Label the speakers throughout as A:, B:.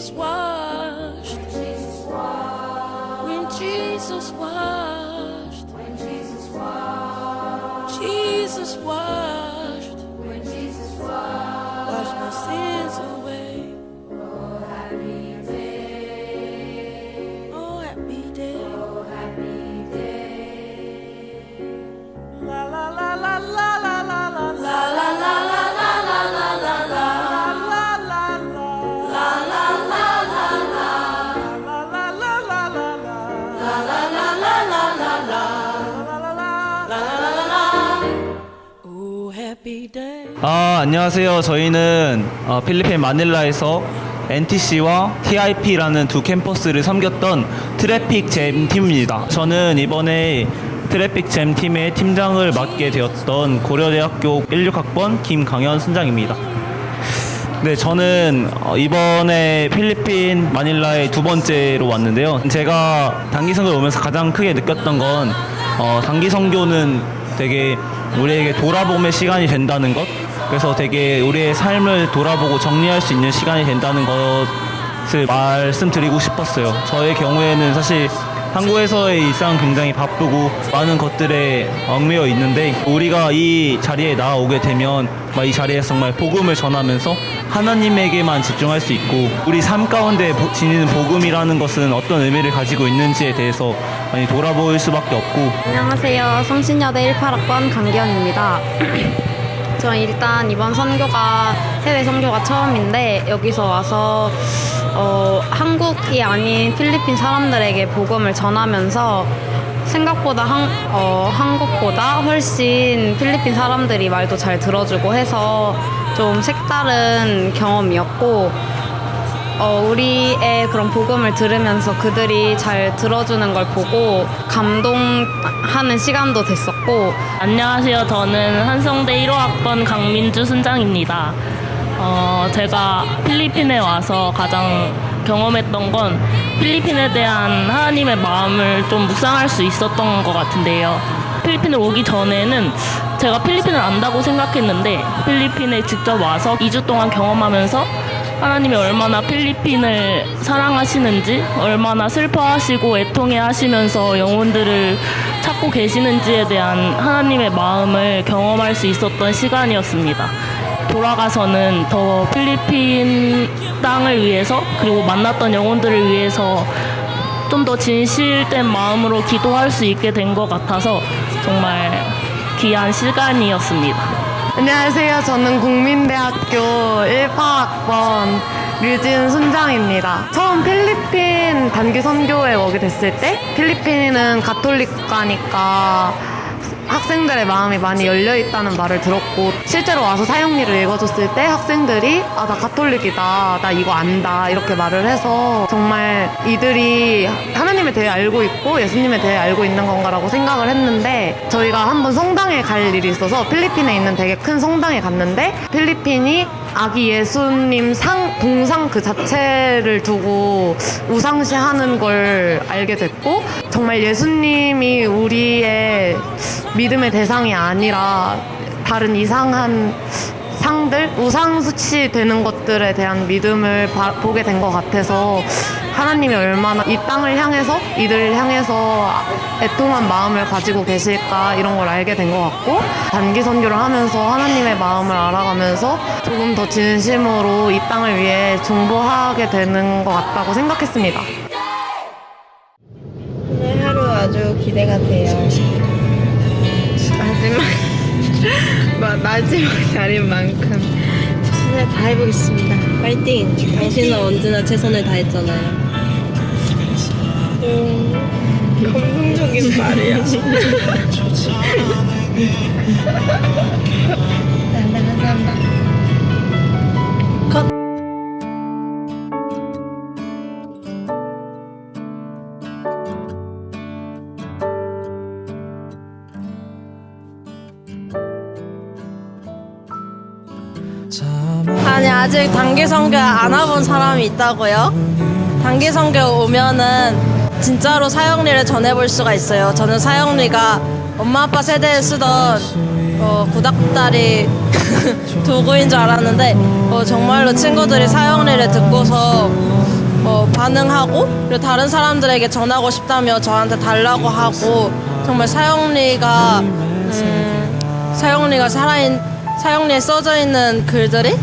A: is.
B: 아, 안녕하세요. 저희는 어, 필리핀 마닐라에서 NTC와 TIP라는 두 캠퍼스를 섬겼던 트래픽 잼 팀입니다. 저는 이번에 트래픽 잼 팀의 팀장을 맡게 되었던 고려대학교 16학번 김강현 순장입니다. 네, 저는 어, 이번에 필리핀 마닐라에 두 번째로 왔는데요. 제가 단기 선교를 오면서 가장 크게 느꼈던 건 어, 단기 선교는 되게 우리에게 돌아봄의 시간이 된다는 것. 그래서 되게 우리의 삶을 돌아보고 정리할 수 있는 시간이 된다는 것을 말씀드리고 싶었어요. 저의 경우에는 사실 한국에서의 일상 굉장히 바쁘고 많은 것들에 얽매여 있는데 우리가 이 자리에 나오게 되면 막이 자리에서 정말 복음을 전하면서 하나님에게만 집중할 수 있고 우리 삶 가운데 보- 지니는 복음이라는 것은 어떤 의미를 가지고 있는지에 대해서 많이 돌아볼 수밖에 없고
C: 안녕하세요. 성신여대 18학번 강기현입니다. 저 일단 이번 선교가 해외 선교가 처음인데 여기서 와서 어, 한국이 아닌 필리핀 사람들에게 복음을 전하면서 생각보다 한, 어, 한국보다 훨씬 필리핀 사람들이 말도 잘 들어주고 해서 좀 색다른 경험이었고 어, 우리의 그런 복음을 들으면서 그들이 잘 들어주는 걸 보고 감동하는 시간도 됐었고
D: 안녕하세요. 저는 한성대 1호학번 강민주 순장입니다. 어, 제가 필리핀에 와서 가장 경험했던 건 필리핀에 대한 하나님의 마음을 좀 묵상할 수 있었던 것 같은데요. 필리핀을 오기 전에는 제가 필리핀을 안다고 생각했는데 필리핀에 직접 와서 2주 동안 경험하면서 하나님이 얼마나 필리핀을 사랑하시는지, 얼마나 슬퍼하시고 애통해 하시면서 영혼들을 찾고 계시는지에 대한 하나님의 마음을 경험할 수 있었던 시간이었습니다. 돌아가서는 더 필리핀 땅을 위해서 그리고 만났던 영혼들을 위해서 좀 더 진실된 마음으로 기도할 수 있게 된 것 같아서 정말 귀한 시간이었습니다.
E: 안녕하세요. 저는 국민대학교 18학번 류진 순장입니다. 처음 필리핀 단기 선교에 오게 됐을 때 필리핀은 가톨릭 국가니까 학생들의 마음이 많이 열려 있다는 말을 들었고 실제로 와서 사용리를 읽어줬을 때 학생들이 아 나 가톨릭이다. 나 이거 안다. 이렇게 말을 해서 정말 이들이 하나님에 대해 알고 있고 예수님에 대해 알고 있는 건가라고 생각을 했는데 저희가 한번 성당에 갈 일이 있어서 필리핀에 있는 되게 큰 성당에 갔는데 필리핀이 아기 예수님 상 동상 그 자체를 두고 우상시하는 걸 알게 됐고 정말 예수님이 우리의 믿음의 대상이 아니라 다른 이상한 상들 우상수치 되는 것들에 대한 믿음을 바- 보게 된 것 같아서 하나님이 얼마나 이 땅을 향해서 이들을 향해서 애통한 마음을 가지고 계실까 이런 걸 알게 된 것 같고 단기 선교를 하면서 하나님의 마음을 알아가면서 조금 더 진심으로 이 땅을 위해 중보하게 되는 것 같다고 생각했습니다.
F: 오늘 하루 아주 기대가 돼요. 마지막 마, 마지막 날인 만큼 최선을 다해보겠습니다. 파이팅! 당신은 언제나 최선을 다했잖아요. 음, 감동적인 말이야. 아니 아직 단기 선교 안 와본 사람이 있다고요? 단기 선교 오면은 진짜로 사형리를 전해볼 수가 있어요. 저는 사형리가 엄마 아빠 세대에 쓰던 어, 구닥다리 도구인 줄 알았는데 어, 정말로 친구들이 사형리를 듣고서 어, 반응하고 그리고 다른 사람들에게 전하고 싶다며 저한테 달라고 하고 정말 사형리가 음, 사형리가 살아있 사형리에 써져 있는 글들이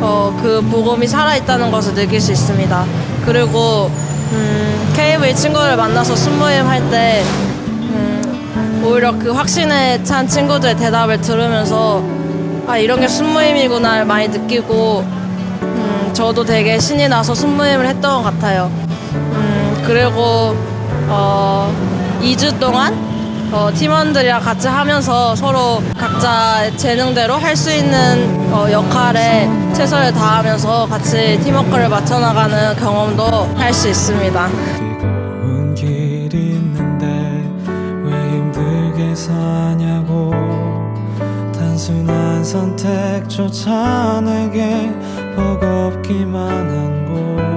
F: 어, 그 복음이 살아있다는 것을 느낄 수 있습니다. 그리고 음, KV 친구를 만나서 순모임 할때 음, 오히려 그 확신에 찬 친구들의 대답을 들으면서 아 이런 게 순모임이구나를 많이 느끼고 음, 저도 되게 신이 나서 순모임을 했던 것 같아요. 음, 그리고 어, 2주 동안 어, 팀원들이랑 같이 하면서 서로 각자 재능대로 할 수 있는 어, 역할에 최선을 다하면서 같이 팀워크를 맞춰나가는 경험도 할 수 있습니다.
G: 뜨거운 길이 있는데 왜 힘들게 사냐고 단순한 선택조차 내게 버겁기만 한 곳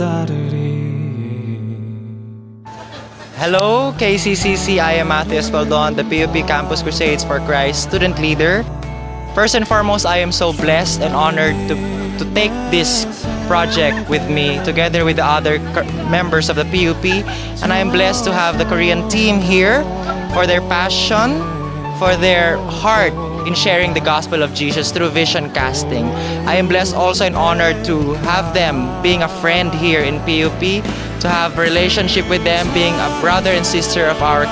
G: 따르리
H: Hello, KCCC. I am Matthew Espaldon, the PUP Campus Crusades for Christ student leader. First and foremost, I am so blessed and honored to, to take this project with me together with the other co- members of the PUP. And I am blessed to have the Korean team here for their passion, for their heart in sharing the gospel of Jesus through vision casting. I am blessed also and honored to have them being a friend here in PUP, to have relationship with them, being a brother and sister of our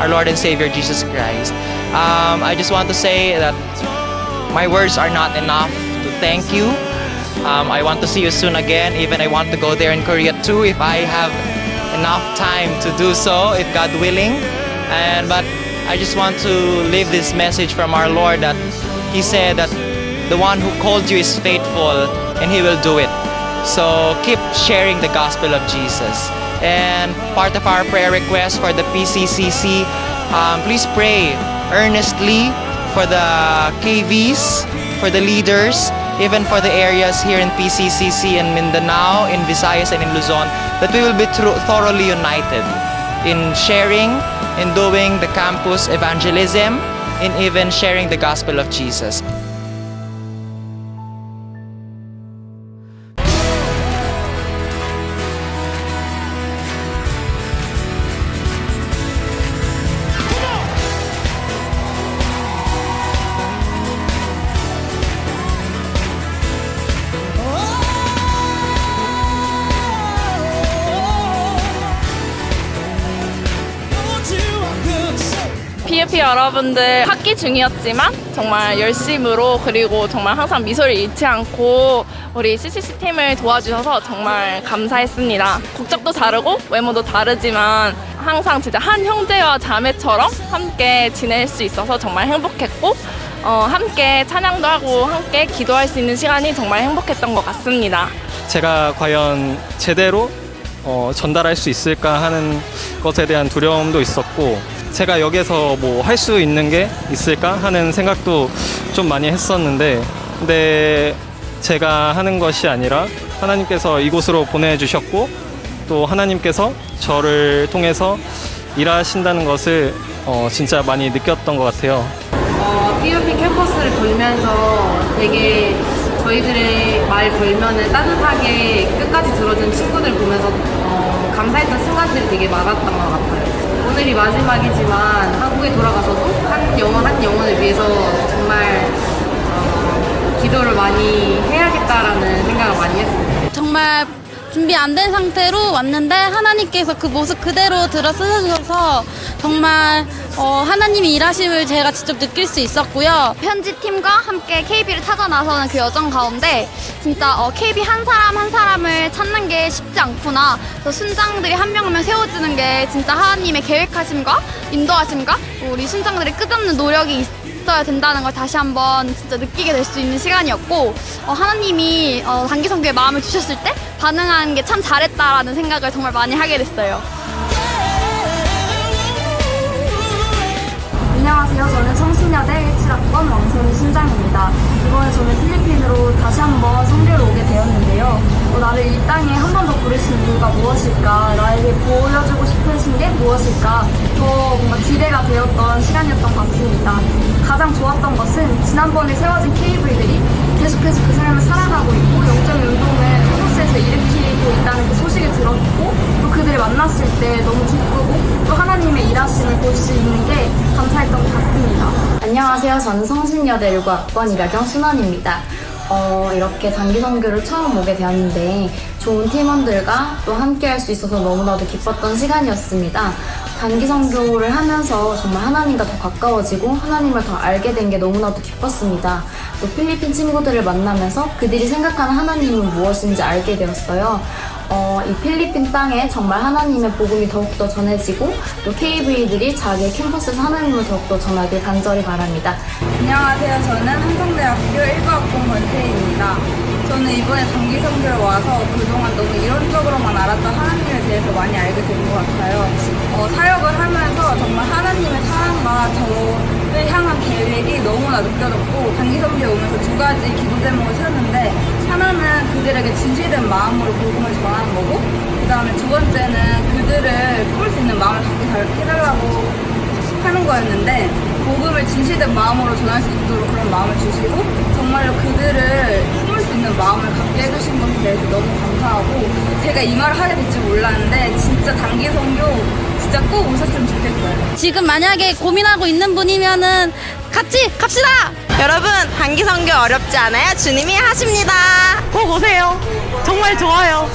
H: our Lord and Savior Jesus Christ. Um, I just want to say that my words are not enough to thank you. Um, I want to see you soon again. Even I want to go there in Korea too if I have enough time to do so, if God willing. And but I just want to leave this message from our Lord that He said that the one who called you is faithful and He will do it. So keep sharing the gospel of Jesus. And part of our prayer request for the PCCC, um, please pray earnestly for the KVs, for the leaders, even for the areas here in PCCC in Mindanao, in Visayas, and in Luzon, that we will be thoroughly united in sharing, in doing the campus evangelism, in even sharing the gospel of Jesus.
I: PFP 여러분들 학기 중이었지만 정말 열심으로 그리고 정말 항상 미소를 잃지 않고 우리 CCC 팀을 도와주셔서 정말 감사했습니다. 국적도 다르고 외모도 다르지만 항상 진짜 한 형제와 자매처럼 함께 지낼 수 있어서 정말 행복했고 어, 함께 찬양도 하고 함께 기도할 수 있는 시간이 정말 행복했던 것 같습니다.
J: 제가 과연 제대로 어, 전달할 수 있을까 하는 것에 대한 두려움도 있었고 제가 여기서 뭐 할 수 있는 게 있을까 하는 생각도 좀 많이 했었는데 근데 제가 하는 것이 아니라 하나님께서 이곳으로 보내주셨고 또 하나님께서 저를 통해서 일하신다는 것을 어, 진짜 많이 느꼈던 것 같아요.
K: 어, PUP 캠퍼스를 돌면서 되게 저희들의 말 걸면을 따뜻하게 끝까지 들어준 친구들 보면서 어, 감사했던 순간들이 되게 많았던 것 같아요. 오늘이 마지막이지만 한국에 돌아가서도 한 영혼 한 영혼을 위해서 정말 어, 기도를 많이 해야겠다라는 생각을 많이 했습니다.
L: 정말 준비 안 된 상태로 왔는데 하나님께서 그 모습 그대로 들어 쓰셔서 정말 어, 하나님이 일하심을 제가 직접 느낄 수 있었고요. 편집팀과 함께 KB를 찾아 나서는 그 여정 가운데 진짜 어, KB 한 사람 한 사람을 찾는 게 쉽지 않구나. 그래서 순장들이 한 명 한 명 세워주는 게 진짜 하나님의 계획하심과 인도하심과 우리 순장들의 끝없는 노력이 있어야 된다는 걸 다시 한번 진짜 느끼게 될 수 있는 시간이었고 어, 하나님이 어, 단기 선교에 마음을 주셨을 때 반응하는 게 참 잘했다라는 생각을 정말 많이 하게 됐어요.
M: 안녕하세요. 저는 청신여대 17
N: 한성대학번 왕선희 순장입니다. 이번에 저는 필리핀으로 다시 한번 선교를 오게 되었는데요. 어, 나를 이 땅에 한 번 더 부르신 이유가 무엇일까? 나에게 보여주고 싶으신 게 무엇일까? 더 뭔가 기대가 되었던 시간이었던 것 같습니다. 가장 좋았던 것은 지난번에 세워진 KV들이 계속해서 그 삶을 살아가고 있고 영적인 운동을 한국에서 일으키 고 있다는 그 소식을 들었고 또 그들을 만났을 때 너무 기쁘고 또 하나님의 일하심을 볼 수 있는 게 감사했던 것 같습니다. 안녕하세요. 저는 성신여대 19학번 이다경 순원입니다. 어, 이렇게 단기 선교를 처음 오게 되었는데 좋은 팀원들과 또 함께 할 수 있어서 너무나도 기뻤던 시간이었습니다. 단기 선교를 하면서 정말 하나님과 더 가까워지고 하나님을 더 알게 된 게 너무나도 기뻤습니다. 또 필리핀 친구들을 만나면서 그들이 생각하는 하나님은 무엇인지 알게 되었어요. 어, 이 필리핀 땅에 정말 하나님의 복음이 더욱더 전해지고 또 KV들이 자기의 캠퍼스에서 하나님을 더욱더 전하길 간절히 바랍니다.
O: 안녕하세요. 저는 한성대학교 1과학번 권태희입니다. 저는 이번에 단기 선교를 와서 그동안 너무 이론적으로만 알았던 하나님에 대해서 많이 알게 된 것 같아요. 어, 사역을 하면서 정말 하나님의 사랑과 저를 향한 계획이 너무나 느껴졌고 단기 선교에 오면서 두 가지 기도 제목을 세웠는데 하나는 그들에게 진실된 마음으로 복음을 전하는 거고 그 다음에 두 번째는 그들을 품을 수 있는 마음을 갖게 달- 해달라고 하는 거였는데 복음을 진실된 마음으로 전할 수 있도록 그런 마음을 주시고 정말로 그들을 품을 수 있는 마음을 갖게 해주신 것에 대해서 너무 감사하고 제가 이 말을 하게 될지 몰랐는데 진짜 단기 선교 진짜 꼭 오셨으면 좋겠어요.
L: 지금 만약에 고민하고 있는 분이면은 같이 갑시다!
F: 여러분 단기 선교 어렵지 않아요? 주님이 하십니다.
E: 꼭 오세요. 정말 좋아요.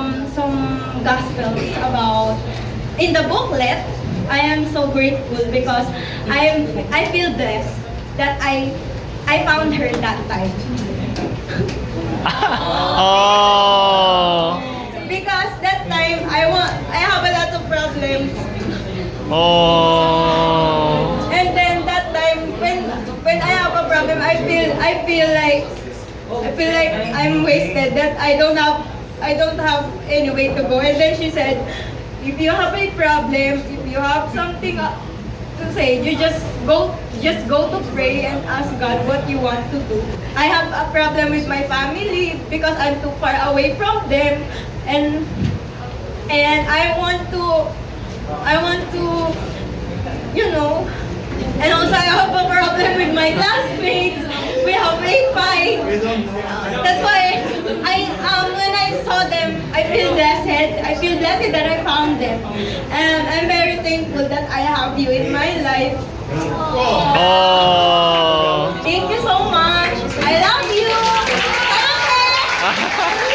P: Um, some gospels about in the booklet. I am so grateful because I am I feel blessed that I I found her that time
B: 어.
P: because that time I want I have a lot of problems
B: 어.
P: and then that time when when I have a problem I feel I feel like I feel like I'm wasted that I don't have I don't have any way to go. And then she said if you have a problem if you have something to say you just go just go to pray and ask God what you want to do. I have a problem with my family because I'm too far away from them. And and I want to I want to you know. And also I have a problem with my classmates we have big fight. That's why I um when I saw them, I feel blessed. I feel blessed that I found them, and I'm very thankful that I have you in my life.
B: Aww. Thank you so much. I love you. Love